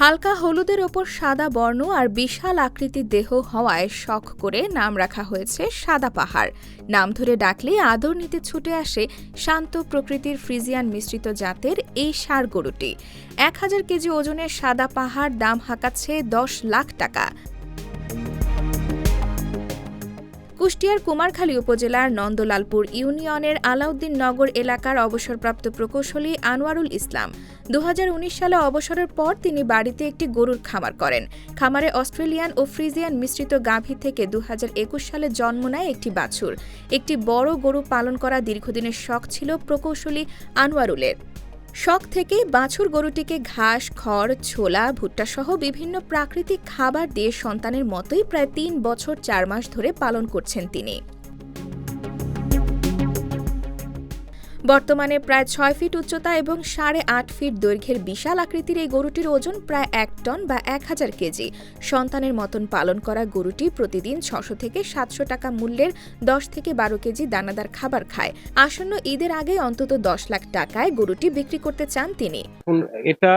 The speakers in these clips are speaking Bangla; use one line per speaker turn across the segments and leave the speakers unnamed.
হালকা হলুদের ওপর সাদা বর্ণ আর বিশাল আকৃতির দেহ হওয়ায় শখ করে নাম রাখা হয়েছে সাদা পাহাড়। নাম ধরে ডাকলে আদর নিতে ছুটে আসে শান্ত প্রকৃতির ফ্রিজিয়ান মিশ্রিত জাতের এই সার গরুটি। এক হাজার কেজি ওজনের সাদা পাহাড় দাম হাঁকাচ্ছে দশ লাখ টাকা। কুষ্টিয়ার কুমারখালী উপজেলার নন্দলালপুর ইউনিয়নের আলাউদ্দিন নগর এলাকার অবসরপ্রাপ্ত প্রকৌশলী আনোয়ারুল ইসলাম। দু হাজার উনিশ সালে অবসরের পর তিনি বাড়িতে একটি গরুর খামার করেন। খামারে অস্ট্রেলিয়ান ও ফ্রিজিয়ান মিশ্রিত গাভী থেকে দু হাজার একুশ সালে জন্ম নেয় একটি বাছুর। একটি বড় গরু পালন করা দীর্ঘদিনের শখ ছিল প্রকৌশলী আনোয়ারুলের। শখ থেকে বাছুর গরুটিকে ঘাস, খড়, ছোলা, ভুট্টা সহ বিভিন্ন প্রাকৃতিক খাবার দিয়ে সন্তানের মতোই প্রায় তিন বছর চার মাস ধরে পালন করছেন তিনি। বর্তমানে প্রায় ছয় ফিট উচ্চতা এবং সাড়ে আট ফিট দৈর্ঘ্যের বিশাল আকৃতির এই গরুটির ওজন প্রায় এক টন বা এক হাজার কেজি। সন্তানের মতন পালন করা গরুটি প্রতিদিন ছশো থেকে সাতশো টাকা মূল্যের দশ থেকে বারো কেজি দানাদার খাবার খায়। আসন্ন ঈদের আগে অন্তত দশ লাখ টাকায় গরুটি বিক্রি করতে চান তিনি।
এটা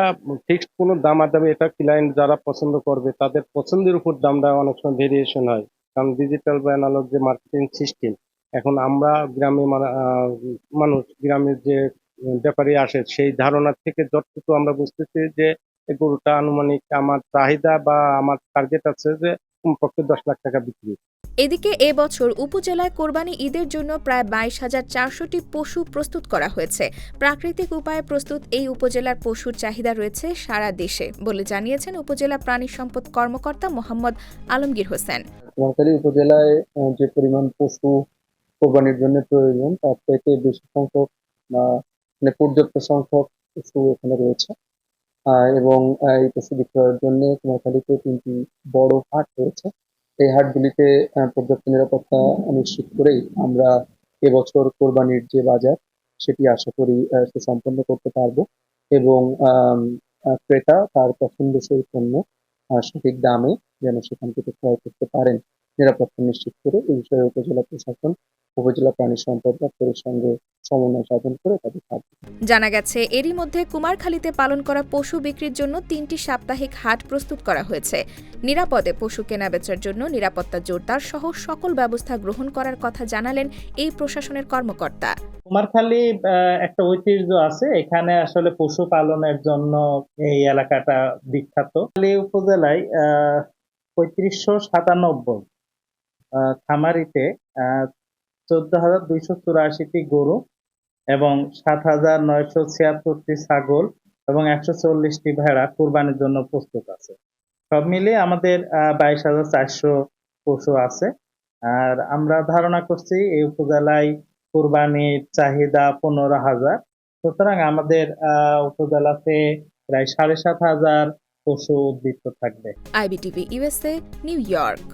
ফিক্সড কোনো দামাদামি, এটা ক্লায়েন্ট যারা পছন্দ করবে, তাদের পছন্দের উপর দামটা অনেক সময় ভেরিয়েশন হয়। কারণ ডিজিটাল বা অ্যানালগ যে মার্কেটিং সিস্টেম এখন আমরা গ্রামে মানে, আহ, মানুষ গ্রামের যে ব্যাপারে আসে সেই ধারণা থেকে যতটুকু আমরা বুঝতেছি যে গরুটা আনুমানিক আমার চাহিদা বা আমার টার্গেট আছে যে কমপক্ষে দশ লাখ টাকা বিক্রি।
এদিকে এবছর উপজেলায় কোরবানি ঈদের জন্য প্রায় বাইশ হাজার চারশোটি পশু প্রস্তুত করা হয়েছে। প্রাকৃতিক উপায়ে প্রস্তুত এই উপজেলার পশুর চাহিদা রয়েছে সারা দেশে বলে জানিয়েছেন উপজেলা প্রাণী সম্পদ কর্মকর্তা মোহাম্মদ আলমগীর হোসেন।
উপজেলায় যে পরিমাণ পশু কোরবানির জন্য প্রয়োজন, তার থেকে বেশি সংখ্যক মানে পর্যাপ্ত সংখ্যক পশু এখানে রয়েছে। এবং এই পশু বিক্রয়ের জন্য নোয়াখালীতে তিনটি বড় হাট রয়েছে। এই হাটগুলিতে পর্যাপ্ত নিরাপত্তা নিশ্চিত করেই আমরা এবছর কোরবানির যে বাজার, সেটি আশা করি সুসম্পন্ন করতে পারব। এবং ক্রেতা তার পছন্দসই পণ্য সঠিক দামে যেন সেখান থেকে ক্রয় করতে পারেন। নিরাপত্তা নিশ্চিত করে এই বিষয়ে উপজেলা প্রশাসন উপজেলা প্রাণী সম্পদ দপ্তরের সঙ্গে সমন্বয় সাধন করে তাদের কাজ
জানা গেছে এরই মধ্যে কুমারখালীতে পালন করা পশু বিক্রির জন্য তিনটি সাপ্তাহিক হাট প্রস্তুত করা হয়েছে। নিরাপদে পশু কেনাবেচার জন্য নিরাপত্তা জোরদার সহ সকল ব্যবস্থা গ্রহণ করার কথা জানালেন এই প্রশাসনের কর্মকর্তা।
কুমারখালী আহ, একটা ঐতিহ্য আছে এখানে আসলে পশু পালনের জন্য এই এলাকাটা বিখ্যাত। উপজেলায় আহ পঁয়ত্রিশশো সাতানব্বই আহ, খামারিতে চোদ্দ হাজার দুইশো চুরাশিটি গরু এবং সাত হাজার নয়শো ছিয়াত্তরটি ছাগল এবং একশো চল্লিশটি ভেড়া কুরবানির জন্য প্রস্তুত আছে। সব মিলিয়ে আমাদের বাইশ হাজার চারশো পশু আছে। আর আমরা ধারণা করছি এই উপজেলায় কুরবানির চাহিদা পনেরো হাজার। সুতরাং আমাদের আহ, উপজেলাতে প্রায় সাড়ে সাত হাজার পশু উদ্বৃত্ত থাকবে।
IBTV USA New York.